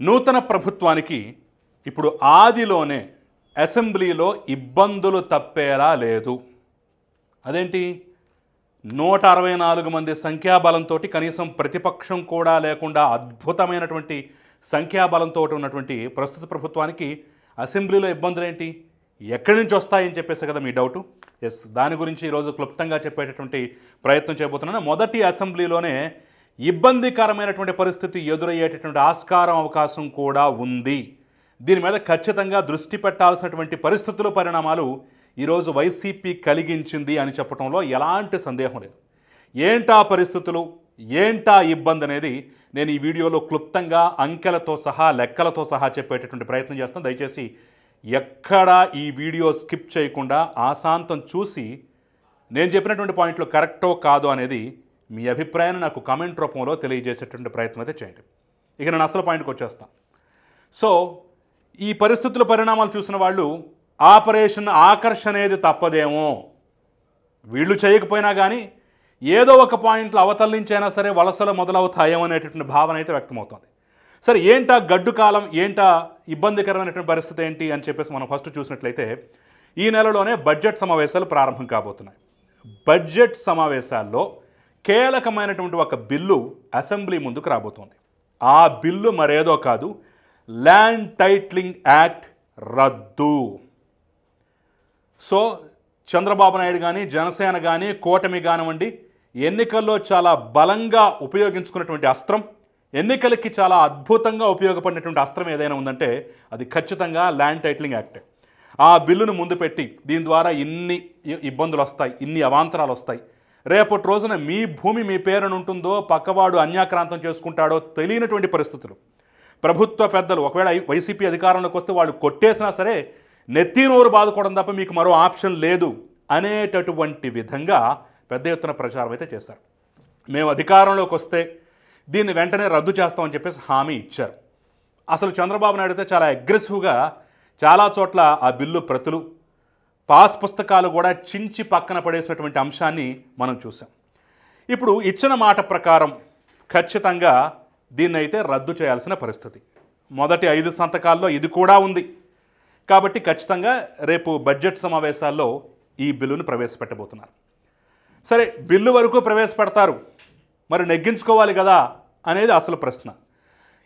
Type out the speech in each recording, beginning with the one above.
నూతన ప్రభుత్వానికి ఇప్పుడు ఆదిలోనే అసెంబ్లీలో ఇబ్బందులు తప్పేలా లేదు. అదేంటి? నూట అరవై నాలుగు మంది సంఖ్యాబలంతో కనీసం ప్రతిపక్షం కూడా లేకుండా అద్భుతమైనటువంటి సంఖ్యాబలంతో ఉన్నటువంటి ప్రస్తుత ప్రభుత్వానికి అసెంబ్లీలో ఇబ్బందులు ఏంటి ఎక్కడి నుంచి వస్తాయని చెప్పేసి కదా మీ డౌటు? ఎస్ దాని గురించి ఈరోజు క్లుప్తంగా చెప్పేటటువంటి ప్రయత్నం చేయబోతున్నాను. మొదటి అసెంబ్లీలోనే ఇబ్బందికరమైనటువంటి పరిస్థితి ఎదురయ్యేటటువంటి ఆస్కారం అవకాశం కూడా ఉంది. దీని మీద ఖచ్చితంగా దృష్టి పెట్టాల్సినటువంటి పరిస్థితులు పరిణామాలు ఈరోజు వైసీపీ కలిగించింది అని చెప్పడంలో ఎలాంటి సందేహం లేదు. ఏంటా పరిస్థితులు? ఏంటా ఇబ్బంది అనేది నేను ఈ వీడియోలో క్లుప్తంగా అంకెలతో సహా లెక్కలతో సహా చెప్పేటటువంటి ప్రయత్నం చేస్తాను. దయచేసి ఎక్కడా ఈ వీడియో స్కిప్ చేయకుండా ఆశాంతం చూసి నేను చెప్పినటువంటి పాయింట్లు కరెక్టో కాదో అనేది మీ అభిప్రాయాన్ని నాకు కామెంట్ రూపంలో తెలియజేసేటువంటి ప్రయత్నం అయితే చేయండి. ఇక నేను అసలు పాయింట్కి వచ్చేస్తాను సో ఈ పరిస్థితుల పరిణామాలు చూసిన వాళ్ళు ఆపరేషన్ ఆకర్షణ అనేది తప్పదేమో. వీళ్ళు చేయకపోయినా కానీ ఏదో ఒక పాయింట్లో అవతలించైనా సరే వలసలు మొదలవుతాయేమో అనేటటువంటి భావన అయితే వ్యక్తమవుతుంది. సరే ఏంటా గడ్డు కాలం ఏంటా ఇబ్బందికరమైనటువంటి పరిస్థితి ఏంటి అని చెప్పేసి మనం ఫస్ట్ చూసినట్లయితే ఈ నెలలోనే బడ్జెట్ సమావేశాలు ప్రారంభం కాబోతున్నాయి. బడ్జెట్ సమావేశాల్లో కీలకమైనటువంటి ఒక బిల్లు అసెంబ్లీ ముందుకు రాబోతోంది. ఆ బిల్లు మరేదో కాదు ల్యాండ్ టైట్లింగ్ యాక్ట్ రద్దు. సో చంద్రబాబు నాయుడు కానీ జనసేన కానీ కూటమి కానివ్వండి ఎన్నికల్లో చాలా బలంగా ఉపయోగించుకున్నటువంటి అస్త్రం ఎన్నికలకి చాలా అద్భుతంగా ఉపయోగపడినటువంటి అస్త్రం ఏదైనా ఉందంటే అది ఖచ్చితంగా ల్యాండ్ టైటిలింగ్ యాక్ట్ ఆ బిల్లును ముందు పెట్టి దీని ద్వారా ఇన్ని ఇబ్బందులు వస్తాయి ఇన్ని అవాంతరాలు వస్తాయి. రేపటి రోజున మీ భూమి మీ పేరున ఉంటుందో పక్కవాడు అన్యాక్రాంతం చేసుకుంటాడో తెలియనటువంటి పరిస్థితులు. ప్రభుత్వ పెద్దలు ఒకవేళ వైసీపీ అధికారంలోకి వస్తే వాళ్ళు కొట్టేసినా సరే నెత్తి నోరు బాదుకోవడం తప్ప మీకు మరో ఆప్షన్ లేదు అనేటటువంటి విధంగా పెద్ద ఎత్తున ప్రచారం అయితే చేశారు. మేము అధికారంలోకి వస్తే దీన్ని వెంటనే రద్దు చేస్తామని చెప్పేసి హామీ ఇచ్చారు. అసలు చంద్రబాబు నాయుడు అయితే చాలా అగ్రెసివ్గా చాలా చోట్ల ఆ బిల్లు ప్రతులు పాస్ పుస్తకాలు కూడా చించి పక్కన పడేసినటువంటి అంశాన్ని మనం చూసాం ఇప్పుడు ఇచ్చిన మాట ప్రకారం ఖచ్చితంగా దీన్ని అయితే రద్దు చేయాల్సిన పరిస్థితి. మొదటి ఐదు సంతకాల్లో ఇది కూడా ఉంది. కాబట్టి ఖచ్చితంగా రేపు బడ్జెట్ సమావేశాల్లో ఈ బిల్లును ప్రవేశపెట్టబోతున్నారు. సరే బిల్లు వరకు ప్రవేశపెడతారు. మరి నెగ్గించుకోవాలి కదా అనేది అసలు ప్రశ్న.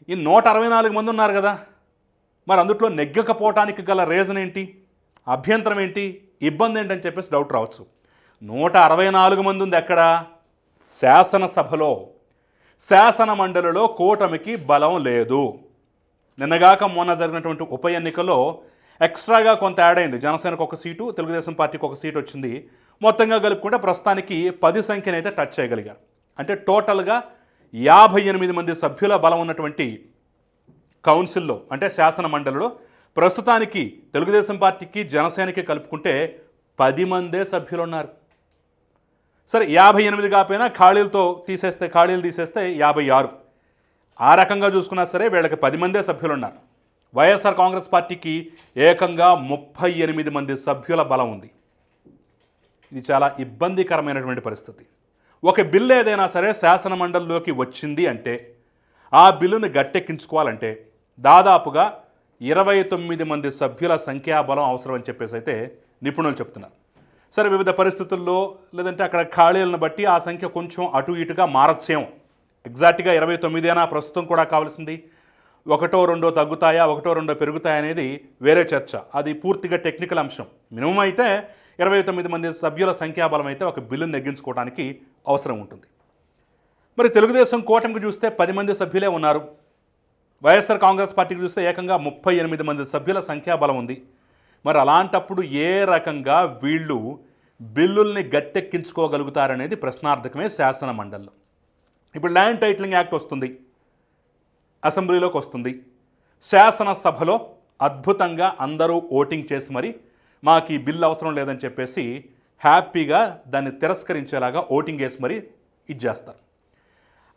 ఈ నూట అరవై నాలుగు మంది ఉన్నారు కదా. మరి అందుట్లో నెగ్గకపోవటానికి గల రీజన్ ఏంటి? అభ్యంతరం ఏంటి? ఇబ్బంది ఏంటని చెప్పేసి డౌట్ రావచ్చు. నూట అరవై నాలుగు మంది ఉంది ఎక్కడ? శాసనసభలో. శాసన మండలిలో కూటమికి బలం లేదు. నిన్నగాక మొన్న జరిగినటువంటి ఉప ఎన్నికలో ఎక్స్ట్రాగా కొంత యాడ్ అయింది. జనసేనకు ఒక సీటు తెలుగుదేశం పార్టీకి ఒక సీటు వచ్చింది. మొత్తంగా కలుపుకుంటే ప్రస్తుతానికి పది సంఖ్యనైతే టచ్ చేయగలిగారు. అంటే టోటల్గా యాభై ఎనిమిది మంది సభ్యుల బలం ఉన్నటువంటి కౌన్సిల్లో అంటే శాసన మండలిలో ప్రస్తుతానికి తెలుగుదేశం పార్టీకి జనసేనకి కలుపుకుంటే పది మందే సభ్యులు ఉన్నారు సరే యాభై ఎనిమిది కాపోయినా ఖాళీలతో తీసేస్తే ఖాళీలు తీసేస్తే యాభై ఆరు. ఆ రకంగా చూసుకున్నా సరే వీళ్ళకి పది మందే సభ్యులు ఉన్నారు వైఎస్ఆర్ కాంగ్రెస్ పార్టీకి ఏకంగా ముప్పై ఎనిమిది మంది సభ్యుల బలం ఉంది. ఇది చాలా ఇబ్బందికరమైనటువంటి పరిస్థితి. ఒక బిల్లు ఏదైనా సరే శాసనమండలిలోకి వచ్చింది అంటే ఆ బిల్లును గట్టెక్కించుకోవాలంటే దాదాపుగా ఇరవై తొమ్మిది మంది సభ్యుల సంఖ్యాబలం అవసరం అని చెప్పేసి అయితే నిపుణులు చెప్తున్నారు. సరే వివిధ పరిస్థితుల్లో లేదంటే అక్కడ ఖాళీలను బట్టి ఆ సంఖ్య కొంచెం అటు ఇటుగా మారచ్చేమో. ఎగ్జాక్ట్గా ఇరవై తొమ్మిదేనా? ప్రస్తుతం కూడా కావాల్సింది. ఒకటో రెండో తగ్గుతాయా? ఒకటో రెండో పెరుగుతాయా అనేది వేరే చర్చ. అది పూర్తిగా టెక్నికల్ అంశం. మినిమం అయితే ఇరవై తొమ్మిది మంది సభ్యుల సంఖ్యాబలం అయితే ఒక బిల్లును నెగ్గించుకోవడానికి అవసరం ఉంటుంది. మరి తెలుగుదేశం కూటమికి చూస్తే పది మంది సభ్యులే ఉన్నారు. వైఎస్ఆర్ కాంగ్రెస్ పార్టీకి చూస్తే ఏకంగా ముప్పై ఎనిమిది మంది సభ్యుల సంఖ్యాబలం ఉంది. మరి అలాంటప్పుడు ఏ రకంగా వీళ్ళు బిల్లుల్ని గట్టెక్కించుకోగలుగుతారనేది ప్రశ్నార్థకమే శాసన మండలిలో. ఇప్పుడు ల్యాండ్ టైటిలింగ్ యాక్ట్ వస్తుంది. అసెంబ్లీలోకి వస్తుంది. శాసనసభలో అద్భుతంగా అందరూ ఓటింగ్ చేసి మరి మాకు ఈ బిల్లు అవసరం లేదని చెప్పేసి హ్యాపీగా దాన్ని తిరస్కరించేలాగా ఓటింగ్ వేసి మరి ఇచ్చేస్తారు.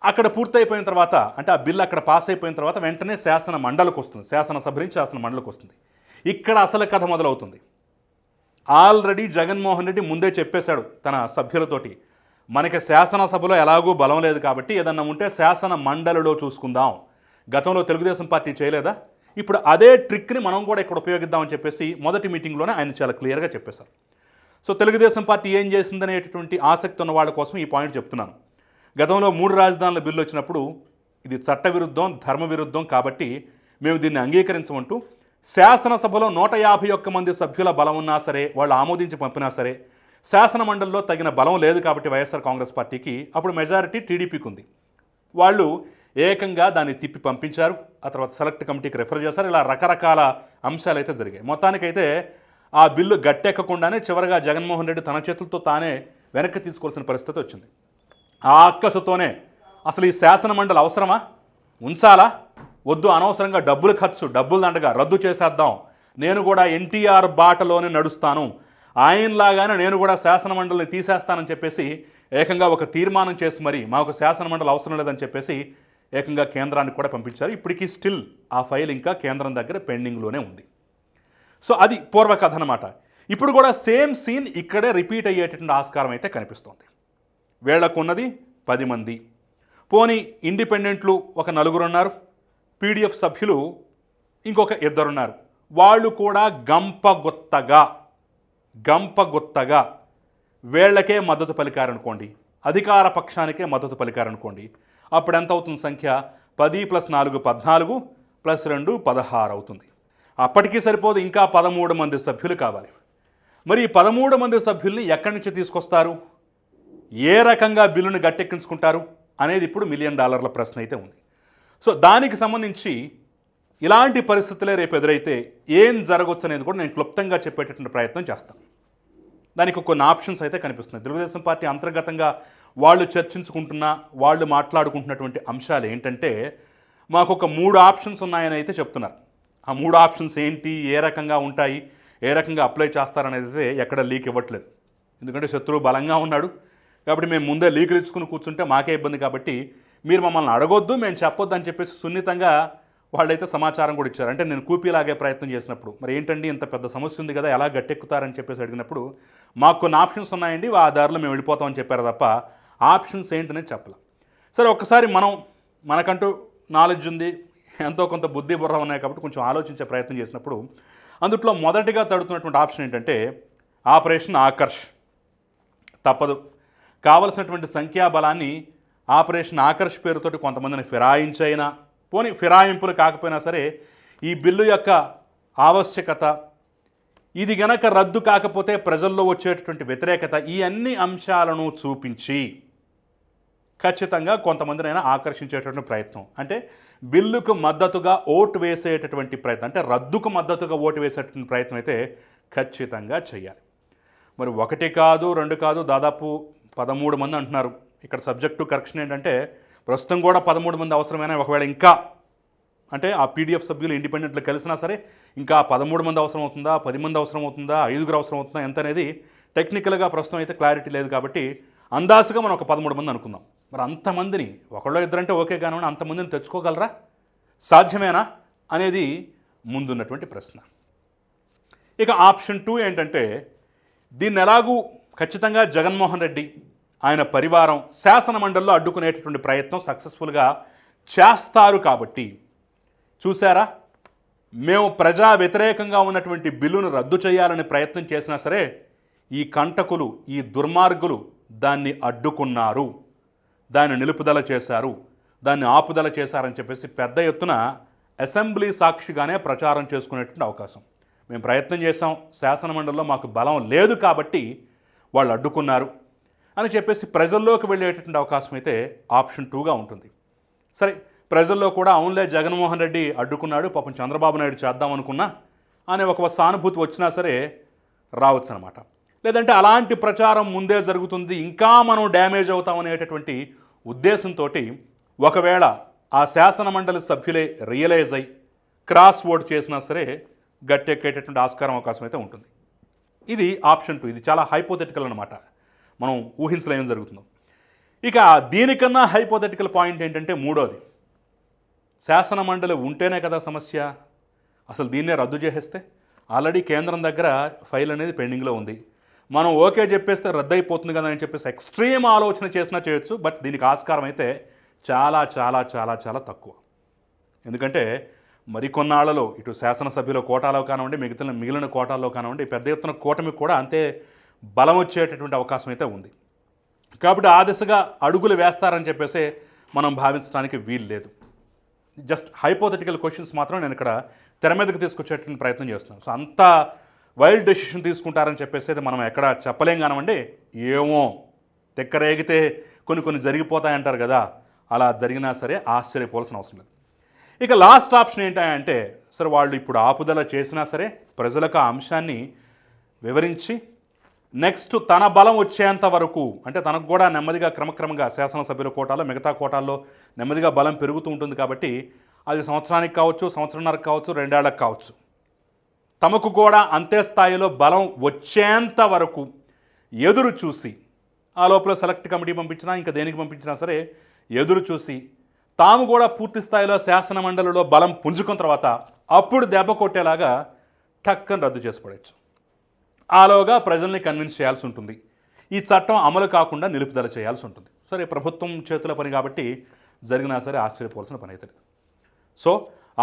అక్కడ పూర్తయిపోయిన తర్వాత అంటే ఆ బిల్లు అక్కడ పాస్ అయిపోయిన తర్వాత వెంటనే శాసన మండలికి వస్తుంది. శాసనసభ నుంచి శాసన మండలికి వస్తుంది. ఇక్కడ అసలు కథ మొదలవుతుంది. ఆల్రెడీ జగన్మోహన్ రెడ్డి ముందే చెప్పేశాడు తన సభ్యులతోటి మనకి శాసనసభలో ఎలాగూ బలం లేదు కాబట్టి ఏదన్నా ఉంటే శాసన మండలిలో చూసుకుందాం. గతంలో తెలుగుదేశం పార్టీ చేయలేదా? ఇప్పుడు అదే ట్రిక్ని మనం కూడా ఇక్కడ ఉపయోగిద్దామని చెప్పేసి మొదటి మీటింగ్లోనే ఆయన చాలా క్లియర్గా చెప్పేశారు. సో తెలుగుదేశం పార్టీ ఏం చేసిందనేటటువంటి ఆసక్తి ఉన్న వాళ్ళ కోసం ఈ పాయింట్ చెప్తున్నాను. గతంలో మూడు రాజధానుల బిల్లు వచ్చినప్పుడు ఇది చట్టవిరుద్ధం ధర్మ విరుద్ధం కాబట్టి మేము దీన్ని అంగీకరించమంటూ శాసనసభలో నూట యాభై ఒక్క మంది సభ్యుల బలం ఉన్నా సరే వాళ్ళు ఆమోదించి పంపినా సరే శాసనమండలిలో తగిన బలం లేదు కాబట్టి వైఎస్ఆర్ కాంగ్రెస్ పార్టీకి అప్పుడు మెజారిటీ టీడీపీకి ఉంది. వాళ్ళు ఏకంగా దాన్ని తిప్పి పంపించారు. ఆ తర్వాత సెలెక్ట్ కమిటీకి రెఫర్ చేశారు. ఇలా రకరకాల అంశాలు అయితే జరిగాయి. మొత్తానికైతే ఆ బిల్లు గట్టెక్కకుండానే చివరగా జగన్మోహన్ రెడ్డి తన చేతులతో తానే వెనక్కి తీసుకోవాల్సిన పరిస్థితి వచ్చింది. ఆ అక్కసుతోనే అసలు ఈ శాసన మండలి అవసరమా? ఉంచాలా? వద్దు అనవసరంగా డబ్బులు ఖర్చు డబ్బులు దండగా రద్దు చేసేద్దాం. నేను కూడా ఎన్టీఆర్ బాటలోనే నడుస్తాను. ఆయనలాగానే నేను కూడా శాసన మండలిని తీసేస్తానని చెప్పేసి ఏకంగా ఒక తీర్మానం చేసి మరి మాకు శాసన మండలి అవసరం లేదని చెప్పేసి ఏకంగా కేంద్రానికి కూడా పంపించారు. ఇప్పటికీ స్టిల్ ఆ ఫైల్ ఇంకా కేంద్రం దగ్గర పెండింగ్లోనే ఉంది. సో అది పూర్వకథ అనమాట ఇప్పుడు కూడా సేమ్ సీన్ ఇక్కడే రిపీట్ అయ్యేటటువంటి ఆస్కారం అయితే కనిపిస్తోంది. వీళ్ళకున్నది పది మంది. పోనీ ఇండిపెండెంట్లు ఒక నలుగురు ఉన్నారు పీడిఎఫ్ సభ్యులు ఇంకొక ఇద్దరున్నారు. వాళ్ళు కూడా గంపగొత్తగా గంపగొత్తగా వీళ్ళకే మద్దతు పలికారనుకోండి అధికార పక్షానికే మద్దతు పలికారనుకోండి అప్పుడు ఎంత అవుతుంది సంఖ్య? పది ప్లస్ నాలుగు పద్నాలుగు ప్లస్ రెండు పదహారు అవుతుంది. అప్పటికీ సరిపోదు ఇంకా పదమూడు మంది సభ్యులు కావాలి. మరి ఈ పదమూడు మంది సభ్యుల్ని ఎక్కడి నుంచి తీసుకొస్తారు? ఏ రకంగా బిల్లును గట్టెక్కించుకుంటారు అనేది ఇప్పుడు మిలియన్ డాలర్ల ప్రశ్న అయితే ఉంది. సో దానికి సంబంధించి ఇలాంటి పరిస్థితులే రేపు ఎదురైతే ఏం జరగవచ్చు అనేది కూడా నేను క్లుప్తంగా చెప్పేటటువంటి ప్రయత్నం చేస్తాను. దానికి కొన్ని ఆప్షన్స్ అయితే కనిపిస్తున్నాయి. తెలుగుదేశం పార్టీ అంతర్గతంగా వాళ్ళు చర్చించుకుంటున్న వాళ్ళు మాట్లాడుకుంటున్నటువంటి అంశాలు ఏంటంటే మాకు ఒక మూడు ఆప్షన్స్ ఉన్నాయని అయితే చెప్తున్నారు. ఆ మూడు ఆప్షన్స్ ఏంటి ఏ రకంగా ఉంటాయి ఏ రకంగా అప్లై చేస్తారనేది అయితే ఎక్కడ లీక్ ఇవ్వట్లేదు. ఎందుకంటే శత్రువు బలంగా ఉన్నాడు. కాబట్టి మేము ముందే లీకులు ఇచ్చుకుని కూర్చుంటే మాకే ఇబ్బంది కాబట్టి మీరు మమ్మల్ని అడగొద్దు మేము చెప్పొద్దు అని చెప్పేసి సున్నితంగా వాళ్ళైతే సమాచారం కూడా ఇచ్చారు. అంటే నేను కూపీలాగే ప్రయత్నం చేసినప్పుడు మరి ఏంటండి ఇంత పెద్ద సమస్య ఉంది కదా ఎలా గట్టెక్కుతారని చెప్పేసి అడిగినప్పుడు మాకు కొన్ని ఆప్షన్స్ ఉన్నాయండి ఆ దారిలో మేము వెళ్ళిపోతామని చెప్పారు తప్ప ఆప్షన్స్ ఏంటనేది చెప్పలే. సరే ఒక్కసారి మనం మనకంటూ నాలెడ్జ్ ఉంది ఎంతో కొంత బుద్ధి బుర్ర ఉన్నాయి కాబట్టి కొంచెం ఆలోచించే ప్రయత్నం చేసినప్పుడు అందుట్లో మొదటిగా తడుతున్నటువంటి ఆప్షన్ ఏంటంటే ఆపరేషన్ ఆకర్ష్. తప్పదు. కావలసినటువంటి సంఖ్యాబలాన్ని ఆపరేషన్ ఆకర్ష్ పేరుతోటి కొంతమందిని ఫిరాయించైనా పోనీ ఫిరాయింపులు కాకపోయినా సరే ఈ బిల్లు యొక్క ఆవశ్యకత ఇది గనక రద్దు కాకపోతే ప్రజల్లో వచ్చేటటువంటి వ్యతిరేకత ఈ అన్ని అంశాలను చూపించి ఖచ్చితంగా కొంతమందినైనా ఆకర్షించేటటువంటి ప్రయత్నం. అంటే బిల్లుకు మద్దతుగా ఓటు వేసేటటువంటి ప్రయత్నం అంటే రద్దుకు మద్దతుగా ఓటు వేసేటటువంటి ప్రయత్నం అయితే ఖచ్చితంగా చేయాలి మరి ఒకటి కాదు రెండు కాదు దాదాపు పదమూడు మంది అంటున్నారు. ఇక్కడ సబ్జెక్టు కరెక్షన్ ఏంటంటే ప్రస్తుతం కూడా పదమూడు మంది అవసరమైన ఒకవేళ ఇంకా అంటే ఆ పీడిఎఫ్ సభ్యులు ఇండిపెండెంట్లు కలిసినా సరే ఇంకా పదమూడు మంది అవసరం అవుతుందా పది మంది అవసరం అవుతుందా ఐదుగురు అవసరం అవుతుందా ఎంత అనేది టెక్నికల్గా ప్రస్తుతం అయితే క్లారిటీ లేదు కాబట్టి అందాసుగా మనం ఒక పదమూడు మంది అనుకుందాం. మరి అంతమందిని ఒకళ్ళో ఇద్దరంటే ఓకే కానివ్వండి అంతమందిని తెచ్చుకోగలరా? సాధ్యమేనా? అనేది ముందున్నటువంటి ప్రశ్న. ఇక ఆప్షన్ టూ ఏంటంటే దీన్ని ఎలాగూ ఖచ్చితంగా జగన్మోహన్ రెడ్డి ఆయన పరివారం శాసన మండలిలో అడ్డుకునేటటువంటి ప్రయత్నం సక్సెస్ఫుల్గా చేస్తారు కాబట్టి. చూసారా మేము ప్రజా వ్యతిరేకంగా ఉన్నటువంటి బిల్లును రద్దు చేయాలని ప్రయత్నం చేసినా సరే ఈ కంటకులు ఈ దుర్మార్గులు దాన్ని అడ్డుకున్నారు. దాన్ని నిలుపుదల చేశారు. దాన్ని ఆపుదల చేశారని చెప్పేసి పెద్ద ఎత్తున అసెంబ్లీ సాక్షిగానే ప్రచారం చేసుకునేటువంటి అవకాశం. మేము ప్రయత్నం చేసాం శాసనమండలిలో మాకు బలం లేదు కాబట్టి వాళ్ళు అడ్డుకున్నారు అని చెప్పేసి ప్రజల్లోకి వెళ్ళేటటువంటి అవకాశం అయితే ఆప్షన్ టూగా ఉంటుంది. సరే ప్రజల్లో కూడా అవునులే జగన్మోహన్ రెడ్డి అడ్డుకున్నాడు పాపం చంద్రబాబు నాయుడు చేద్దాం అనుకున్నా అనే ఒక సానుభూతి వచ్చినా సరే రావచ్చు అనమాట లేదంటే అలాంటి ప్రచారం ముందే జరుగుతుంది ఇంకా మనం డ్యామేజ్ అవుతామనేటటువంటి ఉద్దేశంతో ఒకవేళ ఆ శాసనమండలి సభ్యులే రియలైజ్ అయి క్రాస్ ఓట్ చేసినా సరే గట్టెక్కేటటువంటి ఆస్కారం అవకాశం అయితే ఉంటుంది. ఇది ఆప్షన్ టూ. ఇది చాలా హైపోథెటికల్ అనమాట మనం ఊహించలేం జరుగుతుందో. ఇక దీనికన్నా హైపోథెటికల్ పాయింట్ ఏంటంటే మూడోది. శాసన మండలి ఉంటేనే కదా సమస్య. అసలు దీన్నే రద్దు చేసేస్తే? ఆల్రెడీ కేంద్రం దగ్గర ఫైల్ అనేది పెండింగ్లో ఉంది. మనం ఓకే చెప్పేస్తే రద్దు అయిపోతుంది కదా అని చెప్పేసి ఎక్స్ట్రీమ్ ఆలోచన చేసినా చేయొచ్చు బట్ దీనికి ఆస్కారం అయితే చాలా చాలా చాలా చాలా తక్కువ. ఎందుకంటే మరికొన్నాళ్ళలో ఇటు శాసనసభ్యుల కోటాలో కానివ్వండి మిగతా మిగిలిన కోటాల్లో కానివ్వండి పెద్ద ఎత్తున కూటమికి కూడా అంతే బలం వచ్చేటటువంటి అవకాశం అయితే ఉంది. కాబట్టి ఆ దిశగా అడుగులు వేస్తారని చెప్పేసి మనం భావించడానికి వీలు లేదు. జస్ట్ హైపోథెటికల్ క్వశ్చన్స్ మాత్రం నేను ఇక్కడ తెర మీదకి తీసుకొచ్చేటువంటి ప్రయత్నం చేస్తున్నాను. సో అంత వైల్డ్ డెసిషన్ తీసుకుంటారని చెప్పేసి అయితే మనం ఎక్కడ చెప్పలేం కానివ్వండి ఏమో తెక్కరేగితే కొన్ని కొన్ని జరిగిపోతాయంటారు కదా అలా జరిగినా సరే ఆశ్చర్యపోవాల్సిన అవసరం లేదు. ఇక లాస్ట్ ఆప్షన్ ఏంటంటే సరే వాళ్ళు ఇప్పుడు ఆపుదల చేసినా సరే ప్రజలకు ఆ అంశాన్ని వివరించి నెక్స్ట్ తన బలం వచ్చేంత వరకు అంటే తనకు కూడా నెమ్మదిగా క్రమక్రమంగా శాసనసభ్యుల కోటాలో మిగతా కోటాల్లో నెమ్మదిగా బలం పెరుగుతూ ఉంటుంది కాబట్టి అది సంవత్సరానికి కావచ్చు సంవత్సరంన్నరకు కావచ్చు రెండేళ్ళకు కావచ్చు. తమకు కూడా అంతే స్థాయిలో బలం వచ్చేంత వరకు ఎదురు చూసి ఆ లోపల సెలెక్ట్ కమిటీ పంపించినా ఇంకా దేనికి పంపించినా సరే ఎదురు చూసి తాము కూడా పూర్తి స్థాయిలో శాసన మండలిలో బలం పుంజుకున్న తర్వాత అప్పుడు దెబ్బ కొట్టేలాగా టక్కని రద్దు చేసుకోవచ్చు. ఆలోగా ప్రజల్ని కన్విన్స్ చేయాల్సి ఉంటుంది. ఈ చట్టం అమలు కాకుండా నిలుపుదల చేయాల్సి ఉంటుంది. సరే ప్రభుత్వం చేతుల పని కాబట్టి జరిగినా సరే ఆశ్చర్యపోవాల్సిన పని అవుతుంది సో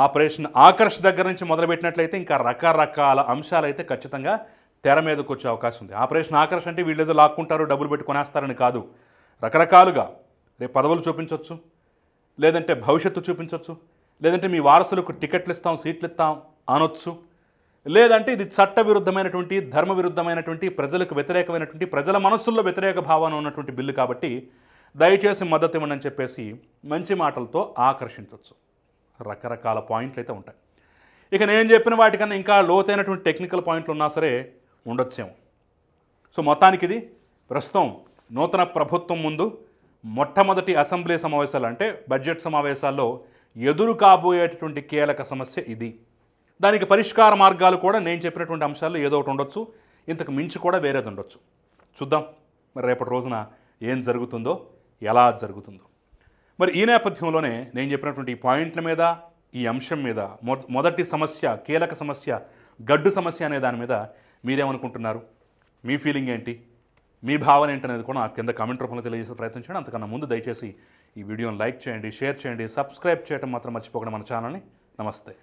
ఆపరేషన్ ఆకర్ష్ దగ్గర నుంచి మొదలుపెట్టినట్లయితే ఇంకా రకరకాల అంశాలు అయితే ఖచ్చితంగా తెర మీదకు వచ్చే అవకాశం ఉంది. ఆపరేషన్ ఆకర్ష్ అంటే వీళ్ళు ఏదో లాక్కుంటారు డబ్బులు పెట్టి కొనేస్తారని కాదు. రకరకాలుగా రేపు పదవులు చూపించవచ్చు లేదంటే భవిష్యత్తు చూపించవచ్చు లేదంటే మీ వారసులకు టికెట్లు ఇస్తాం సీట్లు ఇస్తాం అనొచ్చు. లేదంటే ఇది చట్ట విరుద్ధమైనటువంటి ధర్మ విరుద్ధమైనటువంటి ప్రజలకు వ్యతిరేకమైనటువంటి ప్రజల మనస్సుల్లో వ్యతిరేక భావన ఉన్నటువంటి బిల్లు కాబట్టి దయచేసి మద్దతు ఇవ్వండి అని చెప్పేసి మంచి మాటలతో ఆకర్షించవచ్చు రకరకాల పాయింట్లు అయితే ఉంటాయి. ఇక నేను చెప్పిన వాటికన్నా ఇంకా లోతైనటువంటి టెక్నికల్ పాయింట్లు ఉన్నా సరే ఉండొచ్చేమో. సో మొత్తానికి ఇది ప్రస్తుతం నూతన ప్రభుత్వం ముందు మొట్టమొదటి అసెంబ్లీ సమావేశాలు అంటే బడ్జెట్ సమావేశాల్లో ఎదురు కాబోయేటటువంటి కీలక సమస్య ఇది. దానికి పరిష్కార మార్గాలు కూడా నేను చెప్పినటువంటి అంశాల్లో ఏదో ఒకటి ఉండొచ్చు. ఇంతకు మించి కూడా వేరేది ఉండొచ్చు. చూద్దాం. మరి రేపటి రోజున ఏం జరుగుతుందో ఎలా జరుగుతుందో. మరి ఈ నేపథ్యంలోనే నేను చెప్పినటువంటి ఈ పాయింట్ల మీద ఈ అంశం మీద మొ- మొదటి సమస్య కీలక సమస్య గడ్డు సమస్య అనే దాని మీద మీరేమనుకుంటున్నారు? మీ ఫీలింగ్ ఏంటి? మీ భావన ఏంటనేది కూడా నాకు కింద కామెంట్ రూపంలో తెలియజేసే ప్రయత్నం చేయండి. అంతకన్నా ముందు దయచేసి ఈ వీడియోని లైక్ చేయండి షేర్ చేయండి సబ్స్క్రైబ్ చేయడం మాత్రం మర్చిపోకుండా మన ఛానల్ని. నమస్తే.